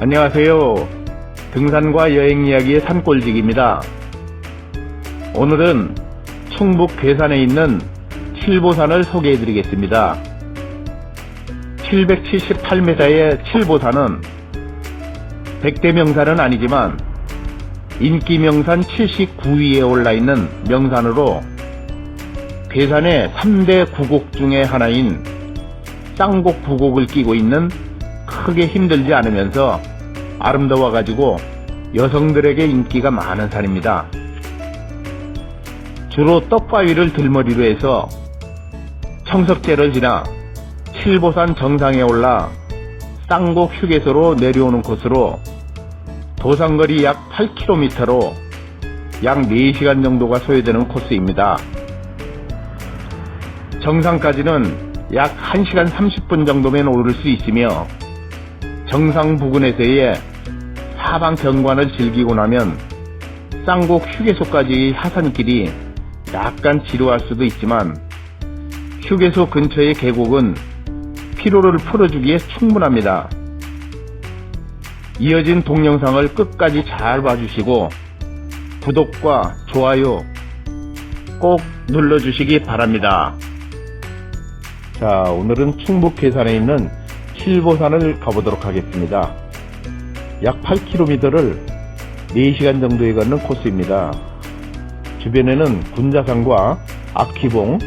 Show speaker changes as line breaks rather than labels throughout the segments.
안녕하세요. 등산과 여행 이야기의 산골직입니다. 오늘은 충북 괴산에 있는 칠보산을 소개해 드리겠습니다. 778m의 칠보산은 100대 명산은 아니지만 인기 명산 79위에 올라 있는 명산으로 괴산의 3대 구곡 중의 하나인 쌍곡 부곡을 끼고 있는 크게 힘들지 않으면서 아름다워 가지고 여성들에게 인기가 많은 산입니다. 주로 떡바위를 들머리로 해서 청석제를 지나 칠보산 정상에 올라 쌍곡 휴게소로 내려오는 코스로 도상거리 약 8km로 약 4시간 정도가 소요되는 코스입니다. 정상까지는 약 1시간 30분 정도면 오를 수 있으며 정상 부근에서의 사방 경관을 즐기고 나면 쌍곡 휴게소까지 하산길이 약간 지루할 수도 있지만 휴게소 근처의 계곡은 피로를 풀어주기에 충분합니다. 이어진 동영상을 끝까지 잘 봐주시고 구독과 좋아요 꼭 눌러주시기 바랍니다. 자, 오늘은 충북 괴산에 있는 칠보산을 가보도록 하겠습니다. 약 8km를 4시간 정도에 걷는 코스입니다. 주변에는 군자산과 악희봉,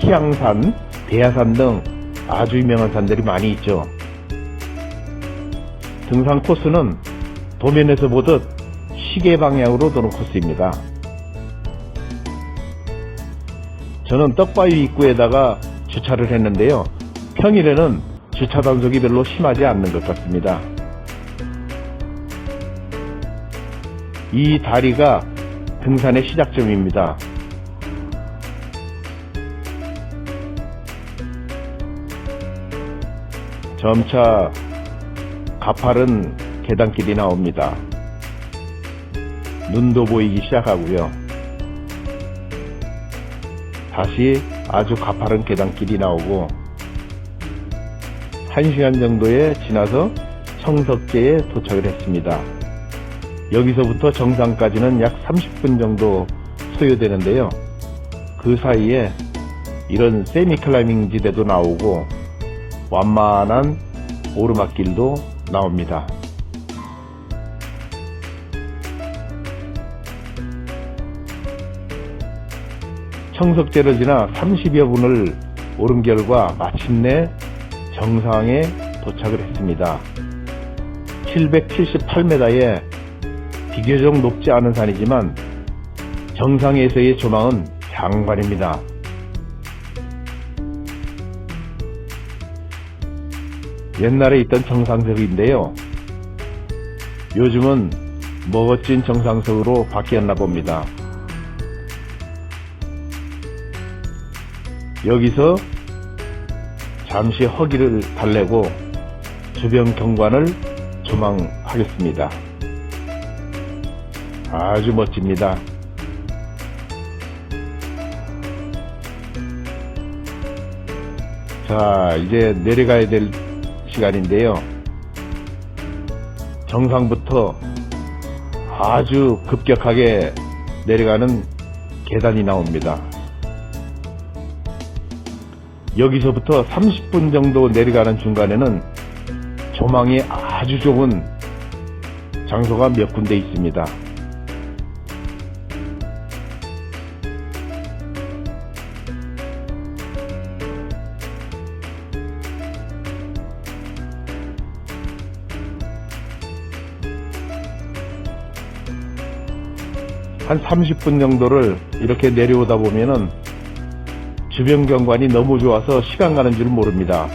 희양산, 대야산 등 아주 유명한 산들이 많이 있죠. 등산 코스는 도면에서 보듯 시계 방향으로 도는 코스입니다. 저는 떡바위 입구에다가 주차를 했는데요. 평일에는 주차 단속이 별로 심하지 않는 것 같습니다. 이 다리가 등산의 시작점입니다. 점차 가파른 계단길이 나옵니다. 눈도 보이기 시작하고요. 다시 아주 가파른 계단길이 나오고 1시간 정도에 지나서 청석제에 도착을 했습니다. 여기서부터 정상까지는 약 30분 정도 소요되는데요. 그 사이에 이런 세미 클라이밍 지대도 나오고 완만한 오르막길도 나옵니다. 청석제를 지나 30여 분을 오른 결과 마침내 정상에 도착을 했습니다. 778m에 비교적 높지 않은 산이지만 정상에서의 조망은 장관입니다. 옛날에 있던 정상석인데요. 요즘은 멋진 정상석으로 바뀌었나 봅니다. 여기서 잠시 허기를 달래고 주변 경관을 조망하겠습니다. 아주 멋집니다. 자, 이제 내려가야 될 시간인데요. 정상부터 아주 급격하게 내려가는 계단이 나옵니다. 여기서부터 30분 정도 내려가는 중간에는 조망이 아주 좋은 장소가 몇 군데 있습니다. 한 30분 정도를 이렇게 내려오다 보면은 주변 경관이 너무 좋아서 시간 가는 줄 모릅니다.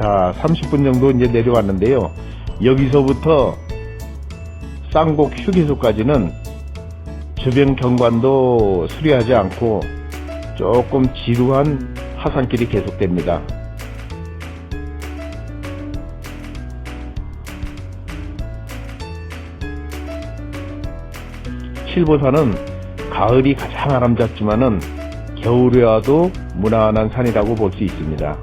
자, 30분 정도 이제 내려왔는데요. 여기서부터 쌍곡 휴게소까지는 주변 경관도 수리하지 않고 조금 지루한 하산길이 계속됩니다. 칠보산은 가을이 가장 아름답지만은 겨울에 와도 무난한 산이라고 볼 수 있습니다.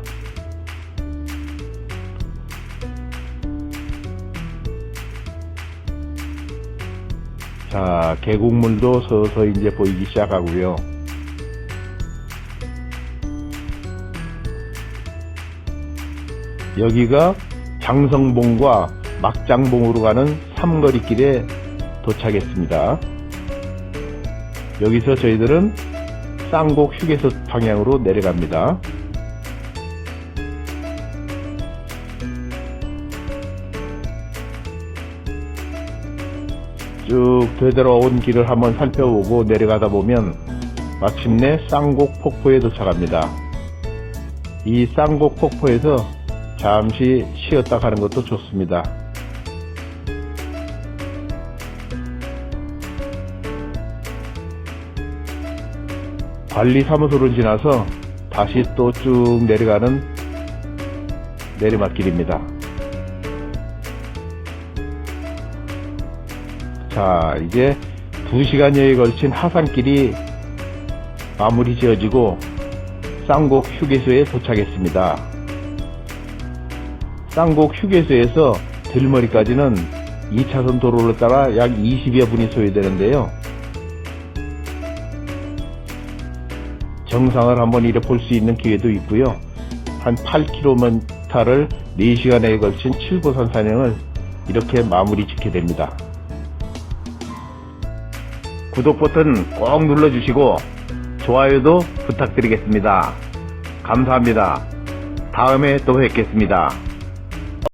자, 계곡물도 서서히 이제 보이기 시작하고요. 여기가 장성봉과 막장봉으로 가는 삼거리길에 도착했습니다. 여기서 저희들은 쌍곡 휴게소 방향으로 내려갑니다. 쭉 되돌아온 길을 한번 살펴보고 내려가다 보면 마침내 쌍곡 폭포에 도착합니다. 이 쌍곡 폭포에서 잠시 쉬었다 가는 것도 좋습니다. 관리사무소를 지나서 다시 또 쭉 내려가는 내리막길입니다. 자, 이제 2시간여에 걸친 하산길이 마무리 지어지고 쌍곡 휴게소에 도착했습니다. 쌍곡 휴게소에서 들머리까지는 2차선 도로를 따라 약 20여 분이 소요되는데요. 정상을 한번 이래 볼수 있는 기회도 있고요. 한 8km를 4시간에 걸친 7고선 산행을 이렇게 마무리 짓게 됩니다. 구독 버튼 꼭 눌러주시고 좋아요도 부탁드리겠습니다. 감사합니다. 다음에 또 뵙겠습니다.